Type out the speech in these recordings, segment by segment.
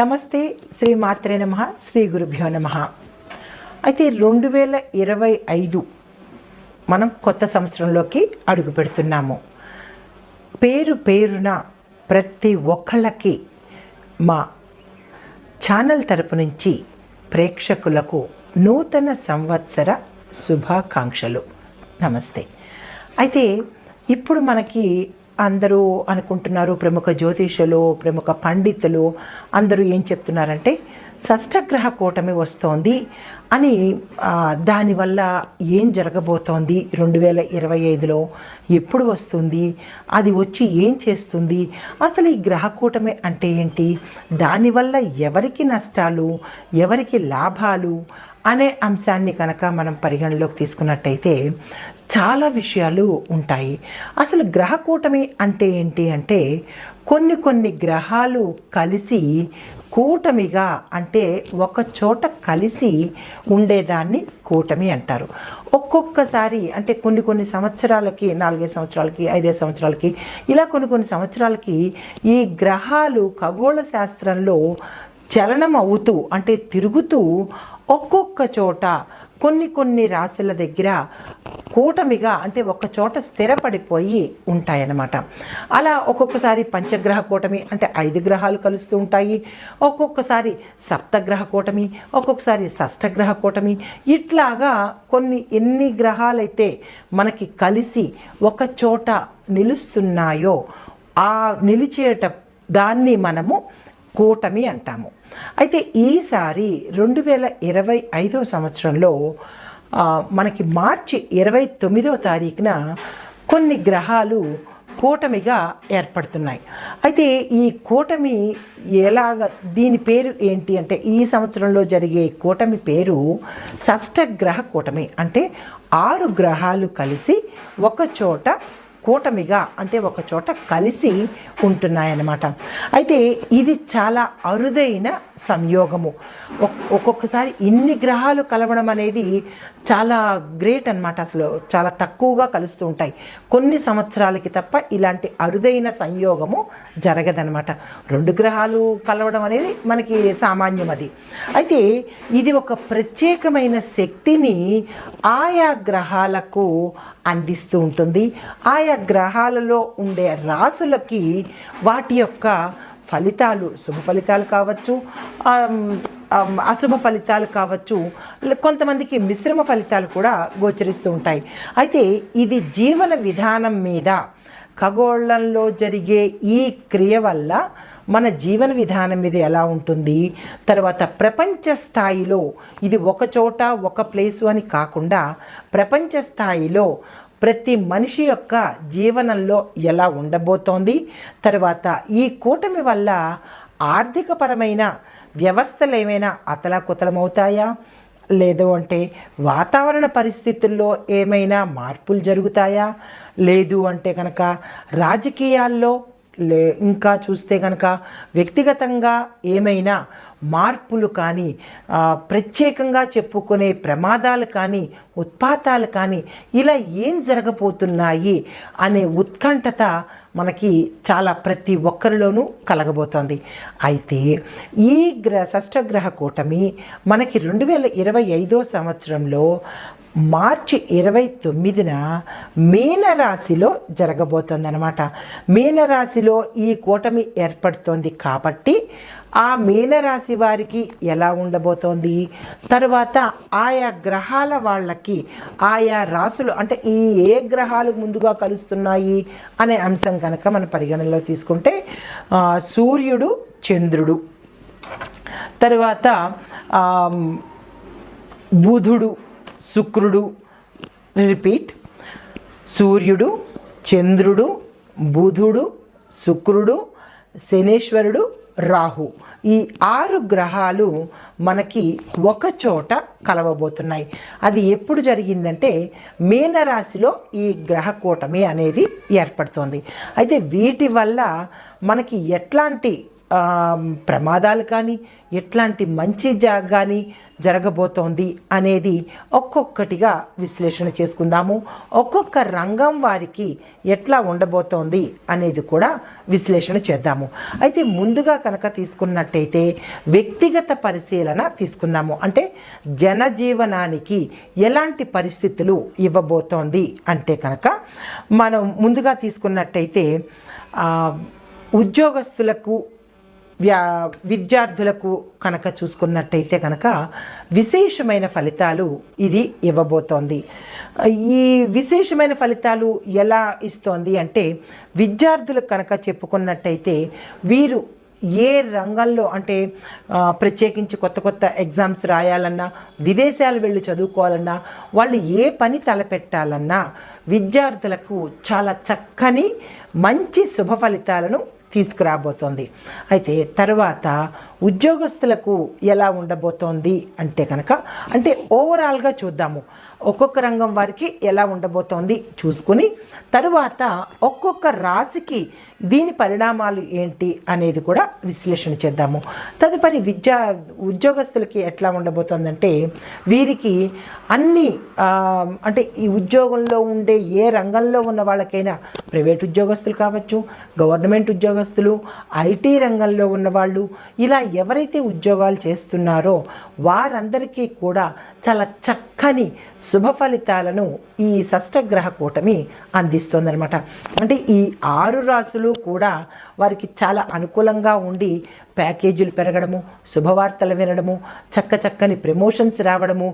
నమస్తే శ్రీ మాత్రే నమ శ్రీ గురుభ్యో నమ. అయితే రెండు వేల ఇరవై ఐదు మనం కొత్త సంవత్సరంలోకి అడుగు పెడుతున్నాము. పేరు పేరున ప్రతి ఒక్కళ్ళకి మా ఛానల్ తరపు నుంచి ప్రేక్షకులకు నూతన సంవత్సర శుభాకాంక్షలు. నమస్తే. అయితే ఇప్పుడు మనకి అందరూ అనుకుంటున్నారు ప్రముఖ జ్యోతిషులు ప్రముఖ పండితులు అందరూ ఏం చెప్తున్నారంటే షష్టగ్రహ కూటమి వస్తోంది అని దానివల్ల ఏం జరగబోతోంది? రెండు వేల ఇరవై ఐదులో ఎప్పుడు వస్తుంది? అది వచ్చి ఏం చేస్తుంది? అసలు ఈ గ్రహ కూటమి అంటే ఏంటి? దానివల్ల ఎవరికి నష్టాలు? ఎవరికి లాభాలు? అనే అంశాన్ని కనుక మనం పరిగణలోకి తీసుకున్నట్టయితే చాలా విషయాలు ఉంటాయి. అసలు గ్రహ కూటమి అంటే ఏంటి అంటే కొన్ని కొన్ని గ్రహాలు కలిసి కూటమిగా అంటే ఒక చోట కలిసి ఉండేదాన్ని కూటమి అంటారు. ఒక్కొక్కసారి అంటే కొన్ని కొన్ని సంవత్సరాలకి నాలుగైదు సంవత్సరాలకి ఐదైదు సంవత్సరాలకి ఇలా కొన్ని కొన్ని సంవత్సరాలకి ఈ గ్రహాలు ఖగోళ శాస్త్రంలో చలనం అవుతూ అంటే తిరుగుతూ ఒక్కొక్క చోట కొన్ని కొన్ని రాశుల దగ్గర కూటమిగా అంటే ఒక చోట స్థిరపడిపోయి ఉంటాయన్నమాట. అలా ఒక్కొక్కసారి పంచగ్రహ కూటమి అంటే ఐదు గ్రహాలు కలుస్తూ ఉంటాయి. ఒక్కొక్కసారి సప్తగ్రహ కూటమి ఒక్కొక్కసారి షష్టగ్రహ కూటమి. ఇట్లాగా కొన్ని ఎన్ని గ్రహాలైతే మనకి కలిసి ఒక చోట నిలుస్తున్నాయో ఆ నిలిచేట దాన్ని మనము కూటమి అంటాము. అయితే ఈసారి రెండు వేల ఇరవై ఐదో సంవత్సరంలో మనకి మార్చి ఇరవై తొమ్మిదో తారీఖున కొన్ని గ్రహాలు కూటమిగా ఏర్పడుతున్నాయి. అయితే ఈ కూటమి ఎలాగ దీని పేరు ఏంటి అంటే ఈ సంవత్సరంలో జరిగే కూటమి పేరు షష్టగ్రహ కూటమి. అంటే ఆరు గ్రహాలు కలిసి ఒక చోట కూటమిగా అంటే ఒక చోట కలిసి ఉంటున్నాయన్నమాట. అయితే ఇది చాలా అరుదైన సంయోగము. ఒక్కొక్కసారి ఇన్ని గ్రహాలు కలవడం అనేది చాలా గ్రేట్ అనమాట అసలు. చాలా తక్కువగా కలుస్తూ ఉంటాయి. కొన్ని సంవత్సరాలకి తప్ప ఇలాంటి అరుదైన సంయోగము జరగదనమాట రెండు గ్రహాలు కలవడం అనేది మనకి సామాన్యం అది. అయితే ఇది ఒక ప్రత్యేకమైన శక్తిని ఆయా గ్రహాలకు అందిస్తూ ఉంటుంది. ఆయా గ్రహాలలో ఉండే రాసులకి వాటి యొక్క ఫలితాలు శుభ ఫలితాలు కావచ్చు అశుభ ఫలితాలు కావచ్చు కొంతమందికి మిశ్రమ ఫలితాలు కూడా గోచరిస్తూ ఉంటాయి. అయితే ఇది జీవన విధానం మీద ఖగోళంలో జరిగే ఈ క్రియ వల్ల మన జీవన విధానం మీద ఎలా ఉంటుంది? తర్వాత ప్రపంచ స్థాయిలో ఇది ఒక చోట ఒక ప్లేసు అని కాకుండా ప్రపంచ స్థాయిలో ప్రతి మనిషి యొక్క జీవనంలో ఎలా ఉండబోతోంది? తర్వాత ఈ కూటమి వల్ల ఆర్థికపరమైన వ్యవస్థలు ఏమైనా అతలాకుతలమవుతాయా? లేదు అంటే వాతావరణ పరిస్థితుల్లో ఏమైనా మార్పులు జరుగుతాయా? లేదు అంటే కనుక రాజకీయాల్లో లే ఇంకా చూస్తే కనుక వ్యక్తిగతంగా ఏమైనా మార్పులు కానీ ప్రత్యేకంగా చెప్పుకునే ప్రమాదాలు కానీ ఉత్పాతాలు కానీ ఇలా ఏం జరగబోతున్నాయి అనే ఉత్కంఠత మనకి చాలా ప్రతి ఒక్కరిలోనూ కలగబోతోంది. అయితే ఈ గ్రహ షష్టగ్రహ కూటమి మనకి రెండు వేల ఇరవై ఐదో సంవత్సరంలో మార్చి ఇరవై తొమ్మిదిన మీనరాశిలో జరగబోతోంది అనమాట మీనరాశిలో ఈ కూటమి ఏర్పడుతోంది కాబట్టి ఆ మీనరాశి వారికి ఎలా ఉండబోతోంది? తరువాత ఆయా గ్రహాల వాళ్ళకి ఆయా రాశులు అంటే ఈ ఏ గ్రహాలు ముందుగా కలుస్తున్నాయి అనే అంశం కనుక మన పరిగణనలో తీసుకుంటే సూర్యుడు చంద్రుడు. తరువాత బుధుడు శుక్రుడు రిపీట్. సూర్యుడు చంద్రుడు బుధుడు శుక్రుడు శనేశ్వరుడు రాహు. ఈ ఆరు గ్రహాలు మనకి ఒక చోట కలవబోతున్నాయి. అది ఎప్పుడు జరిగిందంటే మీనరాశిలో ఈ గ్రహ కూటమి అనేది ఏర్పడుతోంది. అయితే వీటి వల్ల మనకి ఎట్లాంటి ప్రమాదాలు కానీ ఎట్లాంటి మంచి జా కానీ జరగబోతోంది అనేది ఒక్కొక్కటిగా విశ్లేషణ చేసుకుందాము. ఒక్కొక్క రంగం వారికి ఎట్లా ఉండబోతోంది అనేది కూడా విశ్లేషణ చేద్దాము. అయితే ముందుగా కనుక తీసుకున్నట్టయితే వ్యక్తిగత పరిశీలన తీసుకుందాము. అంటే జనజీవనానికి ఎలాంటి పరిస్థితులు ఇవ్వబోతోంది అంటే కనుక మనం ముందుగా తీసుకున్నట్టయితే ఉద్యోగస్తులకు వ్యా విద్యార్థులకు కనుక చూసుకున్నట్టయితే కనుక విశేషమైన ఫలితాలు ఇది ఇవ్వబోతోంది. ఈ విశేషమైన ఫలితాలు ఎలా ఇస్తోంది అంటే విద్యార్థులకు కనుక చెప్పుకున్నట్టయితే వీరు ఏ రంగంలో అంటే ప్రత్యేకించి కొత్త కొత్త ఎగ్జామ్స్ రాయాలన్నా విదేశాలు వెళ్ళి చదువుకోవాలన్నా వాళ్ళు ఏ పని తలపెట్టాలన్నా విద్యార్థులకు చాలా చక్కని మంచి శుభ ఫలితాలను తీసుకురాబోతోంది. అయితే తర్వాత ఉద్యోగస్తులకు ఎలా ఉండబోతోంది అంటే కనుక అంటే ఓవరాల్గా చూద్దాము. ఒక్కొక్క రంగం వారికి ఎలా ఉండబోతోంది చూసుకుని తరువాత ఒక్కొక్క రాశికి దీని పరిణామాలు ఏంటి అనేది కూడా విశ్లేషణ చేద్దాము. తదుపరి విద్యా ఉద్యోగస్తులకి ఎట్లా ఉండబోతోందంటే వీరికి అన్ని అంటే ఈ ఉద్యోగంలో ఉండే ఏ రంగంలో ఉన్న వాళ్ళకైనా ప్రైవేట్ ఉద్యోగస్తులు కావచ్చు గవర్నమెంట్ ఉద్యోగస్తులు ఐటీ రంగంలో ఉన్నవాళ్ళు ఇలా ఎవరైతే ఉద్యోగాలు చేస్తున్నారో వారందరికీ కూడా చాలా చక్కని శుభ ఫలితాలను ఈ షష్టగ్రహ కూటమి అందిస్తుందనమాట అంటే ఈ ఆరు రాసులు కూడా వారికి చాలా అనుకూలంగా ఉండి ప్యాకేజీలు పెరగడము శుభవార్తలు వినడము చక్క చక్కని ప్రమోషన్స్ రావడము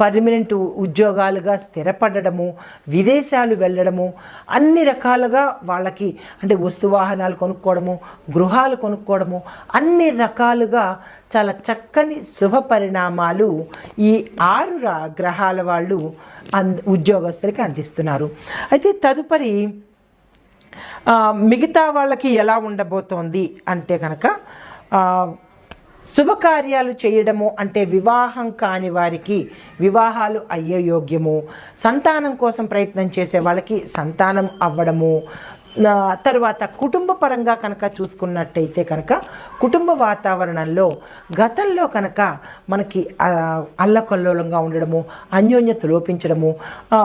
పర్మనెంట్ ఉద్యోగాలుగా స్థిరపడడము విదేశాలు వెళ్ళడము అన్ని రకాలుగా వాళ్ళకి అంటే వస్తు వాహనాలు కొనుక్కోవడము గృహాలు కొనుక్కోవడము అన్ని రకాలుగా చాలా చక్కని శుభ పరిణామాలు ఈ ఆరు గ్రహాల వాళ్ళు అన్ ఉద్యోగస్తులకి అందిస్తున్నారు. అయితే తదుపరి మిగతా వాళ్ళకి ఎలా ఉండబోతోంది అంటే కనుక శుభకార్యాలు చేయడము అంటే వివాహం కాని వారికి వివాహాలు అయ్యే యోగ్యము. సంతానం కోసం ప్రయత్నం చేసే వాళ్ళకి సంతానం అవ్వడము. తర్వాత కుటుంబ పరంగా కనుక చూసుకున్నట్టయితే కనుక కుటుంబ వాతావరణంలో గతంలో కనుక మనకి అల్లకల్లోలంగా ఉండడము అన్యోన్యత లోపించడము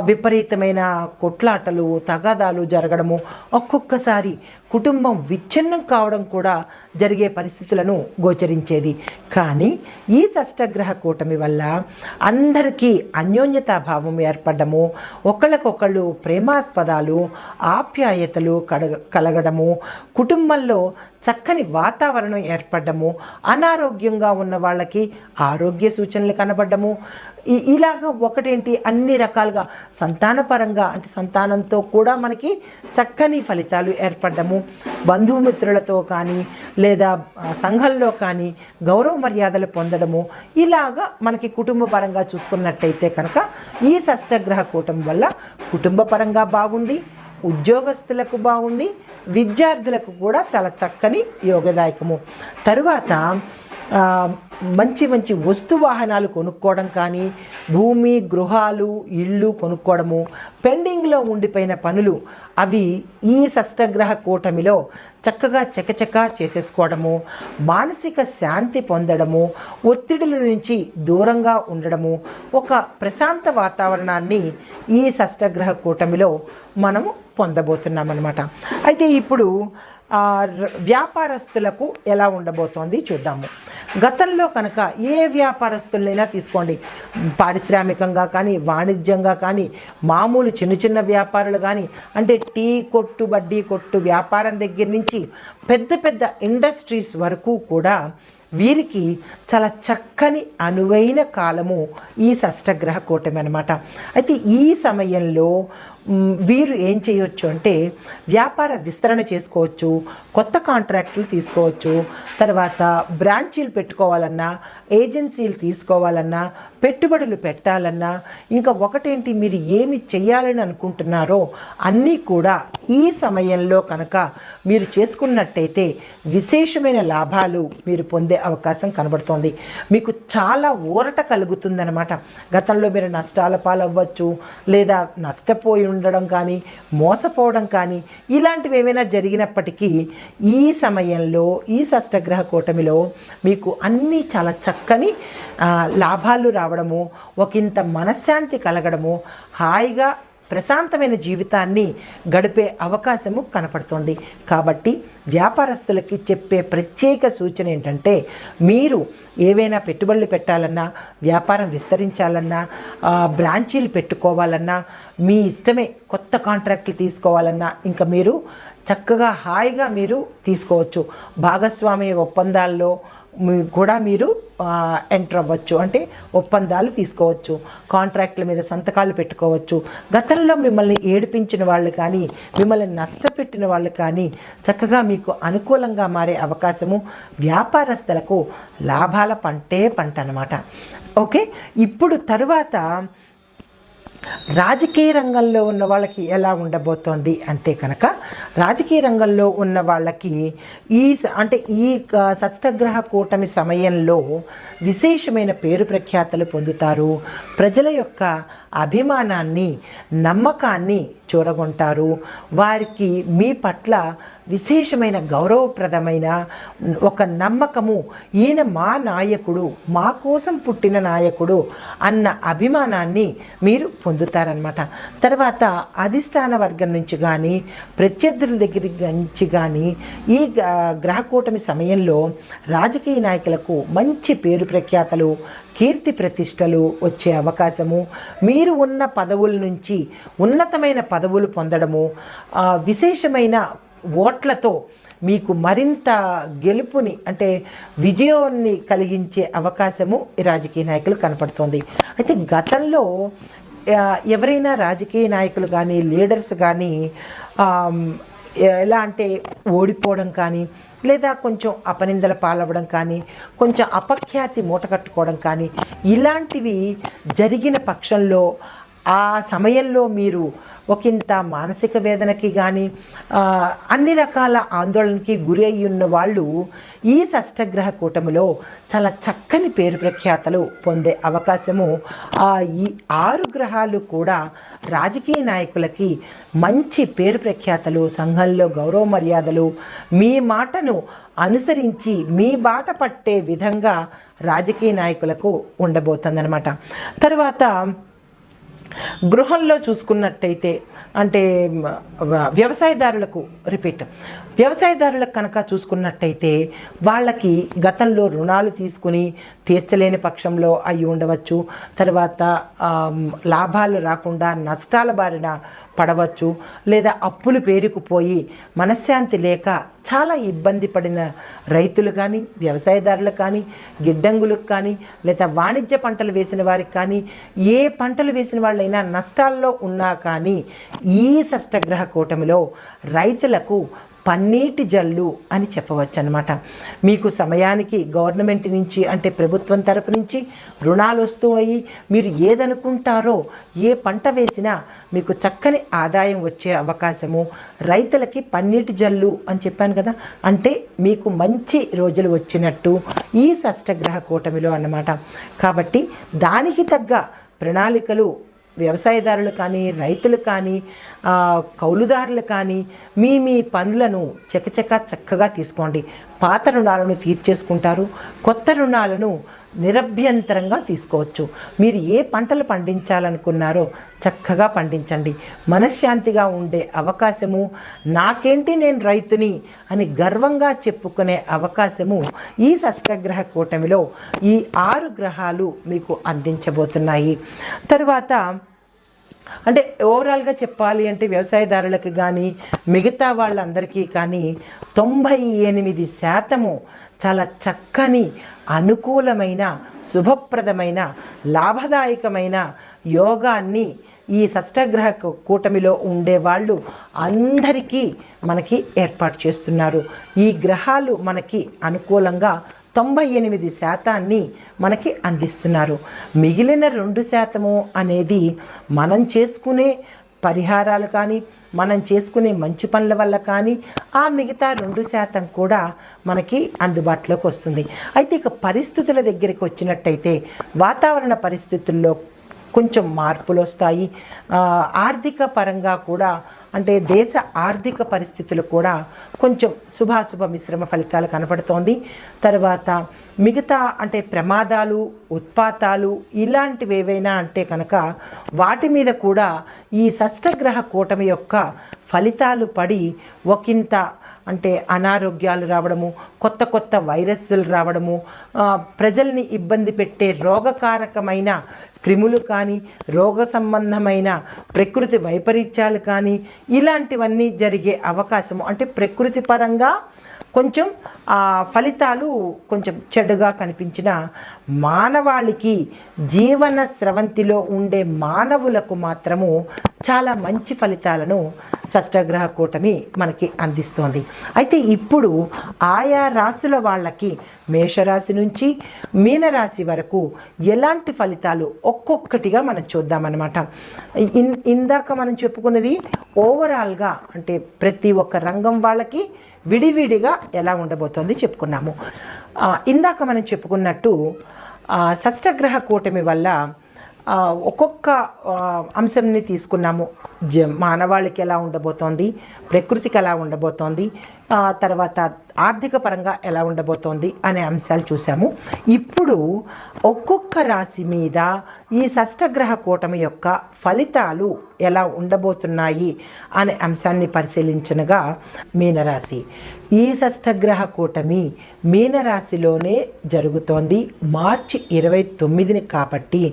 విపరీతమైన కొట్లాటలు తగాదాలు జరగడము ఒక్కొక్కసారి కుటుంబం విచ్ఛిన్నం కావడం కూడా జరిగే పరిస్థితులను గోచరించేది. కానీ ఈ షష్టగ్రహ కూటమి వల్ల అందరికీ అన్యోన్యతాభావం ఏర్పడము ఒకళ్ళకొకళ్ళు ప్రేమాస్పదాలు ఆప్యాయతలు కడగ కలగడము కుటుంబంలో చక్కని వాతావరణం ఏర్పడము అనారోగ్యంగా ఉన్న వాళ్ళకి ఆరోగ్య సూచనలు కనబడము ఇలాగ ఒకటేంటి అన్ని రకాలుగా సంతానపరంగా అంటే సంతానంతో కూడా మనకి చక్కని ఫలితాలు ఏర్పడము బంధుమిత్రులతో కానీ లేదా సంఘంలో కానీ గౌరవ మర్యాదలు పొందడము. ఇలాగ మనకి కుటుంబ పరంగా చూసుకున్నట్టయితే కనుక ఈ షష్టగ్రహ కూటమి వల్ల కుటుంబ పరంగా బాగుంది. ఉద్యోగస్తులకు బాగుంది విద్యార్థులకు కూడా చాలా చక్కని యోగదాయకము. తరువాత మంచి మంచి వస్తు వాహనాలు కొనుక్కోవడం కానీ భూమి గృహాలు ఇళ్ళు కొనుక్కోవడము పెండింగ్లో ఉండిపోయిన పనులు అవి ఈ షష్టగ్రహ కూటమిలో చక్కగా చకచక చేసేసుకోవడము మానసిక శాంతి పొందడము ఒత్తిడుల నుంచి దూరంగా ఉండడము ఒక ప్రశాంత వాతావరణాన్ని ఈ షష్టగ్రహ కూటమిలో మనము పొందబోతున్నామన్నమాట. అయితే ఇప్పుడు వ్యాపారస్తులకు ఎలా ఉండబోతోంది చూద్దాము. గతంలో కనుక ఏ వ్యాపారస్తులైనా తీసుకోండి. పారిశ్రామికంగా కానీ వాణిజ్యంగా కానీ మామూలు చిన్న చిన్న వ్యాపారులు కానీ అంటే టీ కొట్టు బడ్డీ కొట్టు వ్యాపారం దగ్గర నుంచి పెద్ద పెద్ద ఇండస్ట్రీస్ వరకు కూడా వీరికి చాలా చక్కని అనువైన కాలము ఈ షష్టగ్రహ కూటమి అనమాట అయితే ఈ సమయంలో వీరు ఏం చేయొచ్చు అంటే వ్యాపార విస్తరణ చేసుకోవచ్చు కొత్త కాంట్రాక్టులు తీసుకోవచ్చు తర్వాత బ్రాంచీలు పెట్టుకోవాలన్నా ఏజెన్సీలు తీసుకోవాలన్నా పెట్టుబడులు పెట్టాలన్నా ఇంకా ఒకటేంటి మీరు ఏమి చేయాలని అనుకుంటున్నారో అన్నీ కూడా ఈ సమయంలో కనుక మీరు చేసుకున్నట్టయితే విశేషమైన లాభాలు మీరు పొందే అవకాశం కనబడుతోంది. మీకు చాలా ఊరట కలుగుతుందనమాట గతంలో మీరు నష్టాల పాలవ్వచ్చు లేదా నష్టపోయి ఉండడం కానీ మోసపోవడం కానీ ఇలాంటివి ఏమైనా జరిగినప్పటికీ ఈ సమయంలో ఈ షష్టగ్రహ కూటమిలో మీకు అన్నీ చాలా చక్కని లాభాలు రావడము ఒకంత మనశ్శాంతి కలగడము హాయిగా ప్రశాంతమైన జీవితాన్ని గడిపే అవకాశము కనపడుతుంది. కాబట్టి వ్యాపారస్తులకి చెప్పే ప్రత్యేక సూచన ఏంటంటే మీరు ఏవైనా పెట్టుబడులు పెట్టాలన్నా వ్యాపారం విస్తరించాలన్నా బ్రాంచీలు పెట్టుకోవాలన్నా మీ ఇష్టమే కొత్త కాంట్రాక్ట్లు తీసుకోవాలన్నా ఇంకా మీరు చక్కగా హాయిగా మీరు తీసుకోవచ్చు. భాగస్వామ్య ఒప్పందాల్లో కూడా మీరు ఎంటర్ అవ్వచ్చు. అంటే ఒప్పందాలు తీసుకోవచ్చు. కాంట్రాక్ట్ల మీద సంతకాలు పెట్టుకోవచ్చు. గతంలో మిమ్మల్ని ఏడిపించిన వాళ్ళు కానీ మిమ్మల్ని నష్టపెట్టిన వాళ్ళు కానీ చక్కగా మీకు అనుకూలంగా మారే అవకాశము వ్యాపారస్తులకు లాభాల పంటే పంట అనమాట ఓకే? ఇప్పుడు తరువాత రాజకీయ రంగంలో ఉన్న వాళ్ళకి ఎలా ఉండబోతోంది అంటే కనుక రాజకీయ రంగంలో ఉన్న వాళ్ళకి ఈ స- అంటే ఈ షష్టగ్రహ కూటమి సమయంలో విశేషమైన పేరు ప్రఖ్యాతలు పొందుతారు. ప్రజల యొక్క అభిమానాన్ని నమ్మకాన్ని చూరగొంటారు వారికి మీ పట్ల విశేషమైన గౌరవప్రదమైన ఒక నమ్మకము. ఈయన మా నాయకుడు మా కోసం పుట్టిన నాయకుడు అన్న అభిమానాన్ని మీరు పొందుతారనమాట తర్వాత అధిష్టాన వర్గం నుంచి కానీ ప్రత్యర్థుల దగ్గర నుంచి కానీ ఈ గ్రహకూటమి సమయంలో రాజకీయ నాయకులకు మంచి పేరు ప్రఖ్యాతలు కీర్తి ప్రతిష్టలు వచ్చే అవకాశము. మీరు ఉన్న పదవుల నుంచి ఉన్నతమైన పదవులు పొందడము. విశేషమైన ఓట్లతో మీకు మరింత గెలుపుని అంటే విజయాన్ని కలిగించే అవకాశము రాజకీయ నాయకులు కనపడుతోంది. అయితే గతంలో ఎవరైనా రాజకీయ నాయకులు కానీ లీడర్స్ కానీ ఎలా అంటే ఓడిపోవడం కానీ లేదా కొంచెం అపనిందల పాలవ్వడం కానీ కొంచెం అపఖ్యాతి మూటకట్టుకోవడం కానీ ఇలాంటివి జరిగిన పక్షంలో ఆ సమయంలో మీరు ఒకంత మానసిక వేదనకి కానీ అన్ని రకాల ఆందోళనకి గురి అయి ఉన్న వాళ్ళు ఈ షష్టగ్రహ కూటమిలో చాలా చక్కని పేరు ప్రఖ్యాతలు పొందే అవకాశము. ఆ ఈ ఆరు గ్రహాలు కూడా రాజకీయ నాయకులకి మంచి పేరు ప్రఖ్యాతలు సంఘంలో గౌరవ మర్యాదలు మీ మాటను అనుసరించి మీ బాట పట్టే విధంగా రాజకీయ నాయకులకు ఉండబోతుందన్నమాట. తర్వాత గృహంలో చూసుకున్నట్టయితే అంటే వ్యవసాయదారులకు రిపీట్. వ్యవసాయదారులకు కనుక చూసుకున్నట్టయితే వాళ్ళకి గతంలో రుణాలు తీసుకుని తీర్చలేని పక్షంలో అయి ఉండవచ్చు. తర్వాత లాభాలు రాకుండా నష్టాల బారిన పడవచ్చు లేదా అప్పులు పేరుకుపోయి మనశ్శాంతి లేక చాలా ఇబ్బంది పడిన రైతులు కానీ వ్యవసాయదారులు కానీ గిడ్డంగులకు కానీ లేదా వాణిజ్య పంటలు వేసిన వారికి కానీ ఏ పంటలు వేసిన వాళ్ళైనా నష్టాల్లో ఉన్నా కానీ ఈ షష్టగ్రహ కూటమిలో రైతులకు పన్నీటి జల్లు అని చెప్పవచ్చు అనమాట మీకు సమయానికి గవర్నమెంట్ నుంచి అంటే ప్రభుత్వం తరపు నుంచి రుణాలు వస్తూ అయ్యి మీరు ఏదనుకుంటారో ఏ పంట వేసినా మీకు చక్కని ఆదాయం వచ్చే అవకాశము. రైతులకి పన్నీటి జల్లు అని చెప్పాను కదా అంటే మీకు మంచి రోజులు వచ్చినట్టు ఈ షష్టగ్రహ కూటమిలో అన్నమాట. కాబట్టి దానికి తగ్గ ప్రణాళికలు వ్యవసాయదారులు కానీ రైతులు కానీ కౌలుదారులు కానీ మీ మీ పనులను చకచక చక్కగా తీసుకోండి. పాత రుణాలను తీర్చేసుకుంటారు. కొత్త రుణాలను నిరభ్యంతరంగా తీసుకోవచ్చు. మీరు ఏ పంటలు పండించాలనుకున్నారో చక్కగా పండించండి. మనశ్శాంతిగా ఉండే అవకాశము నాకేంటి నేను రైతుని అని గర్వంగా చెప్పుకునే అవకాశము ఈ షష్టగ్రహ కూటమిలో ఈ ఆరు గ్రహాలు మీకు అందించబోతున్నాయి. తర్వాత అంటే ఓవరాల్గా చెప్పాలి అంటే వ్యవసాయదారులకు కానీ మిగతా వాళ్ళందరికీ కానీ తొంభై ఎనిమిది శాతము చాలా చక్కని అనుకూలమైన శుభప్రదమైన లాభదాయకమైన యోగాన్ని ఈ షష్టగ్రహ కూటమిలో ఉండే వాళ్ళు అందరికీ మనకి ఏర్పాటు చేస్తున్నారు. ఈ గ్రహాలు మనకి అనుకూలంగా తొంభై ఎనిమిది శాతాన్ని మనకి అందిస్తున్నారు. మిగిలిన రెండు శాతము అనేది మనం చేసుకునే పరిహారాలు కానీ మనం చేసుకునే మంచి పనుల వల్ల కానీ ఆ మిగతా రెండు శాతం కూడా మనకి అందుబాటులోకి వస్తుంది. అయితే ఇక పరిస్థితుల దగ్గరికి వచ్చినట్టయితే వాతావరణ పరిస్థితుల్లో కొంచెం మార్పులు వస్తాయి. ఆర్థిక పరంగా కూడా అంటే దేశ ఆర్థిక పరిస్థితులు కూడా కొంచెం శుభాశుభ మిశ్రమ ఫలితాలు కనపడుతోంది. తర్వాత మిగతా అంటే ప్రమాదాలు ఉత్పాతాలు ఇలాంటివి ఏవైనా అంటే కనుక వాటి మీద కూడా ఈ షష్టగ్రహ కూటమి యొక్క ఫలితాలు పడి ఒకంత అంటే అనారోగ్యాలు రావడము కొత్త కొత్త వైరస్లు రావడము ప్రజల్ని ఇబ్బంది పెట్టే రోగకారకమైన క్రిములు కానీ రోగ సంబంధమైన ప్రకృతి వైపరీత్యాలు కానీ ఇలాంటివన్నీ జరిగే అవకాశము. అంటే ప్రకృతి పరంగా కొంచెం ఆ ఫలితాలు కొంచెం చెడుగా కనిపించిన మానవాళికి జీవన స్రవంతిలో ఉండే మానవులకు మాత్రము చాలా మంచి ఫలితాలను షష్టగ్రహ కూటమి మనకి అందిస్తోంది. అయితే ఇప్పుడు ఆయా రాశుల వాళ్ళకి మేషరాశి నుంచి మీనరాశి వరకు ఎలాంటి ఫలితాలు ఒక్కొక్కటిగా మనం చూద్దామన్నమాట. ఇన్ ఇందాక మనం చెప్పుకున్నది ఓవరాల్గా అంటే ప్రతి ఒక్క రంగం వాళ్ళకి విడివిడిగా ఎలా ఉండబోతోంది చెప్పుకున్నాము. ఇందాక మనం చెప్పుకున్నట్టు షష్టగ్రహ కూటమి వల్ల ఒక్కొక్క అంశంని తీసుకున్నాము. జ మానవాళికి ఎలా ఉండబోతోంది ప్రకృతికి ఎలా ఉండబోతోంది ఆ, తర్వాత ఆర్థిక పరంగా ఎలా ఉండబోతోంది అనే అంశాలు చూసాము ఇప్పుడు ఒక్కొక్క రాశి మీద ఈ షష్టగ్రహ కూటమి యొక్క ఫలితాలు ఎలా ఉండబోతున్నాయి అనే అంశాన్ని పరిశీలించనగా మీనరాశి. ఈ షష్టగ్రహ కూటమి మీనరాశిలోనే జరుగుతోంది. మార్చి ఇరవై తొమ్మిదిని కాబట్టి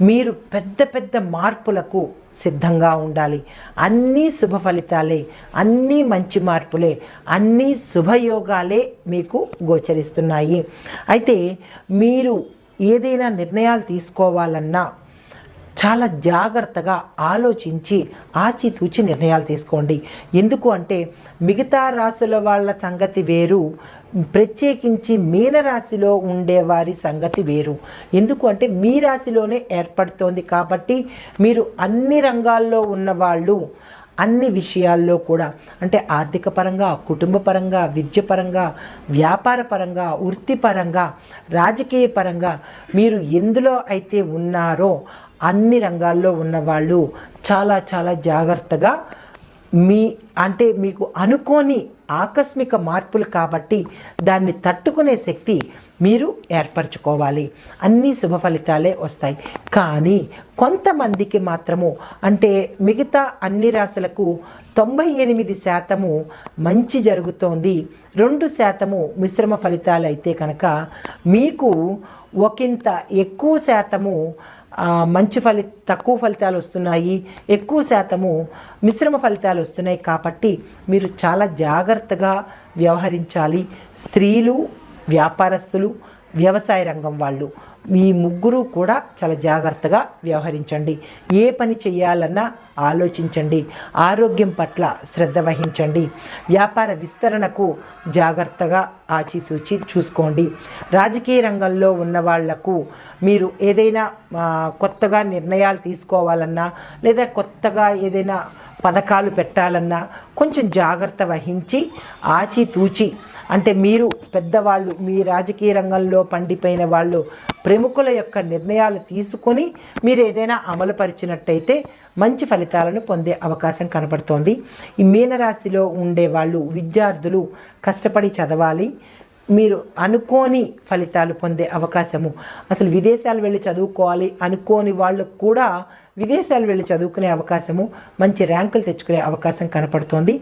మీరు పెద్ద పెద్ద మార్పులకు సిద్ధంగా ఉండాలి. అన్నీ శుభ ఫలితాలే అన్నీ మంచి మార్పులే అన్నీ శుభయోగాలే మీకు గోచరిస్తున్నాయి. అయితే మీరు ఏదైనా నిర్ణయాలు తీసుకోవాలన్నా చాలా జాగ్రత్తగా ఆలోచించి ఆచితూచి నిర్ణయాలు తీసుకోండి. ఎందుకు అంటే మిగతా రాసుల వాళ్ళ సంగతి వేరు ప్రత్యేకించి మీనరాశిలో ఉండేవారి సంగతి వేరు. ఎందుకు అంటే మీ రాశిలోనే ఏర్పడుతోంది కాబట్టి మీరు అన్ని రంగాల్లో ఉన్నవాళ్ళు అన్ని విషయాల్లో కూడా అంటే ఆర్థిక పరంగా కుటుంబ పరంగా విద్య పరంగా వ్యాపార పరంగా వృత్తిపరంగా రాజకీయ పరంగా మీరు ఎందులో అయితే ఉన్నారో అన్ని రంగాల్లో ఉన్నవాళ్ళు చాలా చాలా జాగ్రత్తగా మీ అంటే మీకు అనుకోని ఆకస్మిక మార్పులు కాబట్టి దాన్ని తట్టుకునే శక్తి మీరు ఏర్పరచుకోవాలి. అన్ని శుభ ఫలితాలే వస్తాయి. కానీ కొంతమందికి మాత్రము అంటే మిగతా అన్ని రాశులకు తొంభై ఎనిమిది శాతము మంచి జరుగుతోంది. రెండు శాతము మిశ్రమ ఫలితాలు అయితే కనుక మీకు ఒకంత ఎక్కువ శాతము మంచి ఫలి తక్కువ ఫలితాలు వస్తున్నాయి ఎక్కువ శాతము మిశ్రమ ఫలితాలు వస్తున్నాయి కాబట్టి మీరు చాలా జాగ్రత్తగా వ్యవహరించాలి. స్త్రీలు వ్యాపారస్తులు వ్యవసాయ రంగం వాళ్ళు. మీ ముగ్గురు కూడా చాలా జాగ్రత్తగా వ్యవహరించండి. ఏ పని చేయాలన్నా ఆలోచించండి. ఆరోగ్యం పట్ల శ్రద్ధ వహించండి. వ్యాపార విస్తరణకు జాగ్రత్తగా ఆచితూచి చూసుకోండి. రాజకీయ రంగంలో ఉన్న వాళ్ళకు మీరు ఏదైనా కొత్తగా నిర్ణయాలు తీసుకోవాలన్నా లేదా కొత్తగా ఏదైనా పథకాలు పెట్టాలన్నా కొంచెం జాగ్రత్త వహించి ఆచితూచి అంటే మీరు పెద్దవాళ్ళు మీ రాజకీయ రంగంలో పండిపోయిన వాళ్ళు ప్రముఖుల యొక్క నిర్ణయాలు తీసుకొని మీరు ఏదైనా అమలుపరిచినట్టయితే మంచి ఫలితాలను పొందే అవకాశం కనబడుతోంది ఈ మీనరాశిలో ఉండే వాళ్ళు విద్యార్థులు కష్టపడి చదవాలి మీరు అనుకోని ఫలితాలు పొందే అవకాశము. అసలు విదేశాలు వెళ్ళి చదువుకోవాలి అనుకోని వాళ్ళకు కూడా విదేశాలు వెళ్ళి చదువుకునే అవకాశము మంచి ర్యాంకులు తెచ్చుకునే అవకాశం కనపడుతోంది.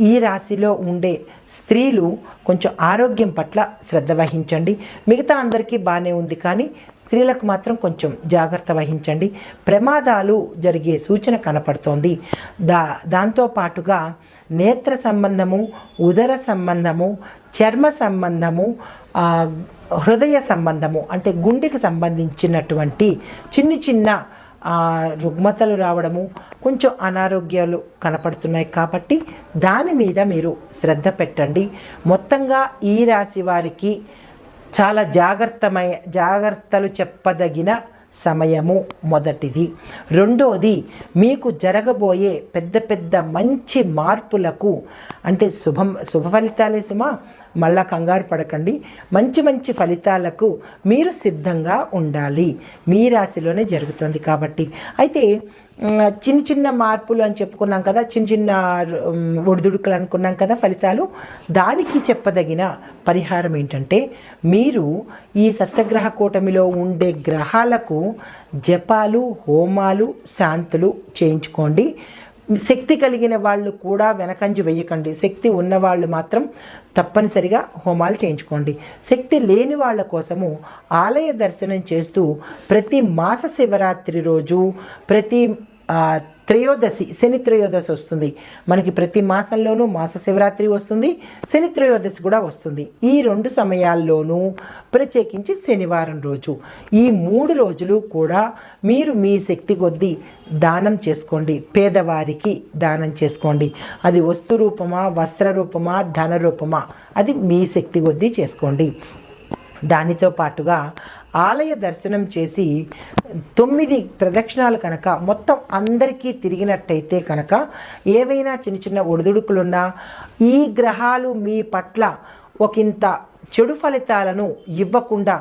ఈ రాశిలో ఉండే స్త్రీలు కొంచెం ఆరోగ్యం పట్ల శ్రద్ధ వహించండి. మిగతా అందరికీ బాగానే ఉంది కానీ స్త్రీలకు మాత్రం కొంచెం జాగ్రత్త వహించండి. ప్రమాదాలు జరిగే సూచన కనపడుతోంది. దా దాంతో పాటుగా నేత్ర సంబంధము ఉదర సంబంధము చర్మ సంబంధము హృదయ సంబంధము అంటే గుండెకు సంబంధించినటువంటి చిన్న చిన్న రుగ్మతలు రావడము కొంచెం అనారోగ్యాలు కనపడుతున్నాయి కాబట్టి దాని మీద మీరు శ్రద్ధ పెట్టండి. మొత్తంగా ఈ రాశి వారికి చాలా జాగ్రత్తమై జాగ్రత్తలు చెప్పదగిన సమయము మొదటిది. రెండోది మీకు జరగబోయే పెద్ద పెద్ద మంచి మార్పులకు అంటే శుభం శుభ ఫలితాలే సుమా మళ్ళా కంగారు పడకండి. మంచి మంచి ఫలితాలకు మీరు సిద్ధంగా ఉండాలి. మీ రాశిలోనే జరుగుతుంది కాబట్టి. అయితే చిన్న చిన్న మార్పులు అని చెప్పుకున్నాం కదా చిన్న చిన్న ఒడిదుడుకులు అనుకున్నాం కదా ఫలితాలు దానికి చెప్పదగిన పరిహారం ఏంటంటే మీరు ఈ షష్టగ్రహ కూటమిలో ఉండే గ్రహాలకు జపాలు హోమాలు శాంతులు చేయించుకోండి. శక్తి కలిగిన వాళ్ళు కూడా వెనకంజు వేయకండి. శక్తి ఉన్నవాళ్ళు మాత్రం తప్పనిసరిగా హోమాలు చేయించుకోండి. శక్తి లేని వాళ్ళ కోసము ఆలయ దర్శనం చేస్తూ ప్రతి మాస శివరాత్రి రోజు ప్రతి త్రయోదశి శని త్రయోదశి వస్తుంది. మనకి ప్రతి మాసంలోనూ మాస శివరాత్రి వస్తుంది శని త్రయోదశి కూడా వస్తుంది. ఈ రెండు సమయాల్లోనూ ప్రత్యేకించి శనివారం రోజు. ఈ మూడు రోజులు కూడా మీరు మీ శక్తి కొద్దీ దానం చేసుకోండి. పేదవారికి దానం చేసుకోండి. అది వస్తు రూపమా వస్త్ర రూపమా ధన రూపమా అది మీ శక్తి కొద్దీ చేసుకోండి. దానితో పాటుగా ఆలయ దర్శనం చేసి తొమ్మిది ప్రదక్షిణాలు కనుక మొత్తం అందరికీ తిరిగినట్టయితే కనుక ఏవైనా చిన్న చిన్న ఒడిదుడుకులున్నా ఈ గ్రహాలు మీ పట్ల ఒకంత చెడు ఫలితాలను ఇవ్వకుండా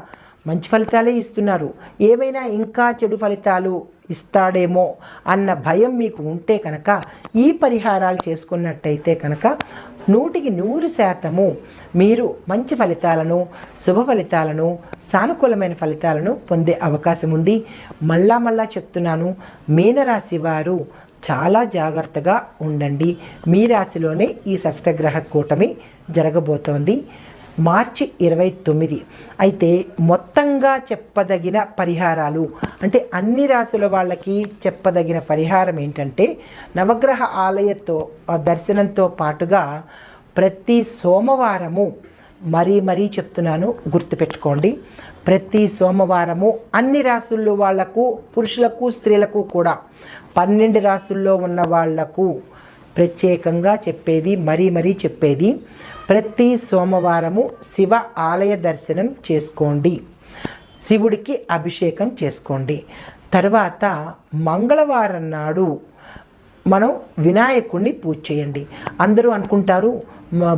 మంచి ఫలితాలే ఇస్తున్నారు. ఏమైనా ఇంకా చెడు ఫలితాలు ఇస్తాడేమో అన్న భయం మీకు ఉంటే కనుక ఈ పరిహారాలు చేసుకున్నట్టయితే కనుక నూటికి నూరు శాతము మీరు మంచి ఫలితాలను శుభ ఫలితాలను సానుకూలమైన ఫలితాలను పొందే అవకాశం ఉంది. మళ్ళా మళ్ళా చెప్తున్నాను మీనరాశి వారు చాలా జాగ్రత్తగా ఉండండి. మీ రాశిలోనే ఈ షష్టగ్రహ కూటమి జరగబోతోంది. మార్చి ఇరవై తొమ్మిది. అయితే మొత్తంగా చెప్పదగిన పరిహారాలు అంటే అన్ని రాసుల వాళ్ళకి చెప్పదగిన పరిహారం ఏంటంటే నవగ్రహ ఆలయతో దర్శనంతో పాటుగా ప్రతి సోమవారము మరీ మరీ చెప్తున్నాను గుర్తుపెట్టుకోండి. ప్రతి సోమవారము అన్ని రాసుల్లో వాళ్ళకు పురుషులకు స్త్రీలకు కూడా పన్నెండు రాసుల్లో ఉన్న వాళ్ళకు ప్రత్యేకంగా చెప్పేది మరీ మరీ చెప్పేది ప్రతి సోమవారము శివ ఆలయ దర్శనం చేసుకోండి. శివుడికి అభిషేకం చేసుకోండి. తర్వాత మంగళవారం నాడు మనం వినాయకుడిని పూజ చేయండి. అందరూ అనుకుంటారు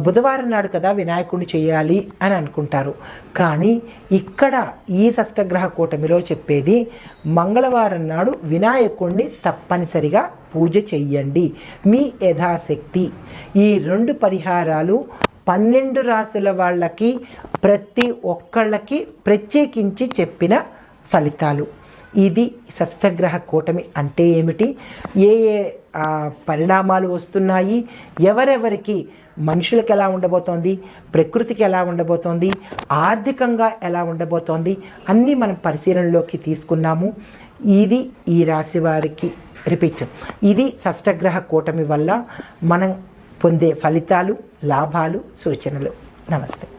బుధవారం నాడు కదా వినాయకుడిని చేయాలి అని అనుకుంటారు. కానీ ఇక్కడ ఈ షష్టగ్రహ కూటమిలో చెప్పేది మంగళవారం నాడు వినాయకుడిని తప్పనిసరిగా పూజ చెయ్యండి మీ యథాశక్తి. ఈ రెండు పరిహారాలు పన్నెండు రాసుల వాళ్ళకి ప్రతి ఒక్కళ్ళకి ప్రత్యేకించి చెప్పిన ఫలితాలు. ఇది షష్టగ్రహ కూటమి అంటే ఏమిటి? ఏ ఏ పరిణామాలు వస్తున్నాయి? ఎవరెవరికి మనుషులకు ఎలా ఉండబోతోంది? ప్రకృతికి ఎలా ఉండబోతోంది? ఆర్థికంగా ఎలా ఉండబోతోంది? అన్నీ మనం పరిశీలనలోకి తీసుకున్నాము. ఇది ఈ రాశి వారికి రిపీట్. ఇది షష్టగ్రహ కూటమి వల్ల మనం పొందే ఫలితాలు లాభాలు సూచనలు. నమస్తే.